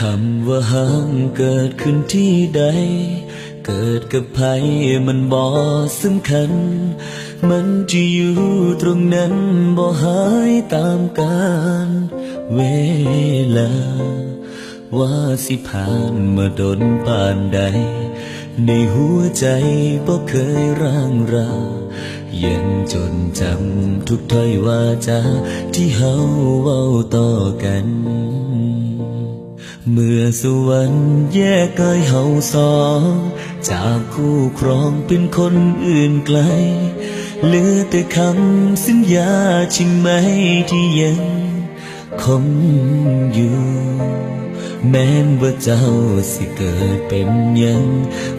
คำว่าห้างเกิดขึ้นที่ใด เกิดกับใครมันบ่สำคัญ มันจะอยู่ตรงนั้นบ่หายตามกาลเวลา ว่าสิผ่านมาดนป่านใด ในหัวใจบ่เคยร่างรายังจดจำทุกถ้อยวาจาที่เฮาเว้าต่อกัน เมื่อสวรรค์แยกกายเฮาสองจากคู่ครองเป็นคนอื่นไกล เหลือแต่คำสัญญาใช่ไหมที่ยังคงอยู่ แม้นว่าเจ้าสิเกิดเป็นยัง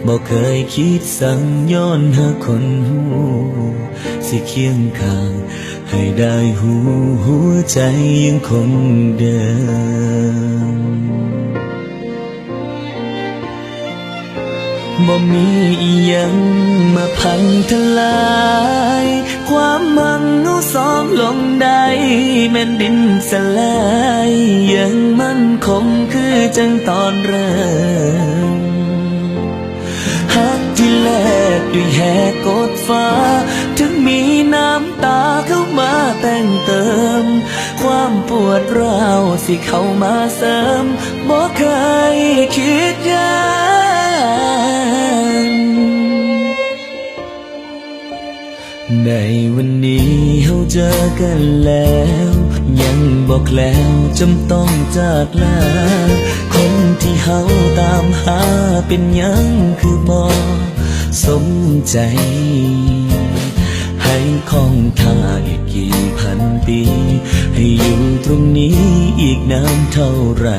บอกเคยคิดสั่งย้อนหาคนหูสิเคียงข้างให้ได้หูหัวใจยังคงเดิม บ่มีอียังมาพังทลาย ความมันนูสองลงได้แม่นดินสลาย ยังมันคงคือจังตอนเริ่มฮักที่แลกด้วยแหกกดฟ้า ถึงมีน้ำตาเข้ามาแต่งเติม ความปวดร้าวสิเข้ามาเสริมบ่เคยคิดยา ในวันนี้เฮาเจอกันแล้ว ยังบอกแล้วจำต้องจากลา คนที่เฮาตามหาเป็นยังคือบ่สมใจ ให้คองท่าอีกกี่พันปี ให้อยู่ตรงนี้อีกนานเท่าไหร่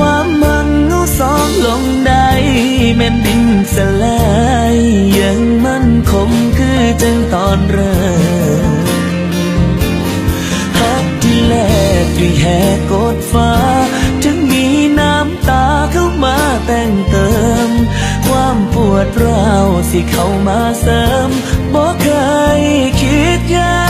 ความมันนูสองลงได้แม่นดินสลายยังมั่นคงคือจังตอนเริ่มฮักที่แลกด้วยแหกกดฟ้า ถึงมีน้ำตาเข้ามาแต่งเติม ความปวดร้าวสิเข้ามาเสริมบ่เคยคิดยา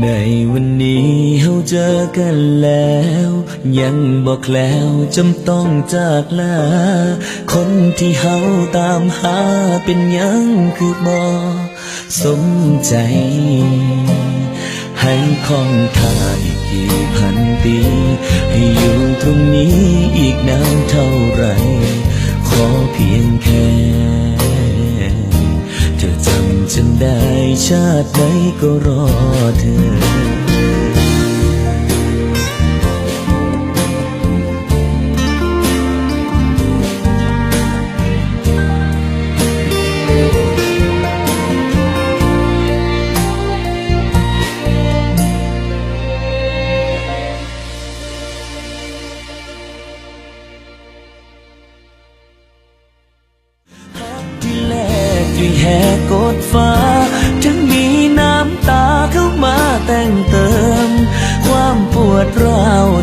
ในวันนี้เฮาเจอกันแล้ว ยังบอกแล้วจำต้องจากลา คนที่เฮาตามหาเป็นยังคือบ่สมใจ ให้คองท่าอีกกี่พันปี ให้อยู่ตรงนี้อีกนานเท่าไหร่ ชาติไหนก็รอเธอ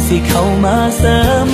ที่เข้ามาเสริม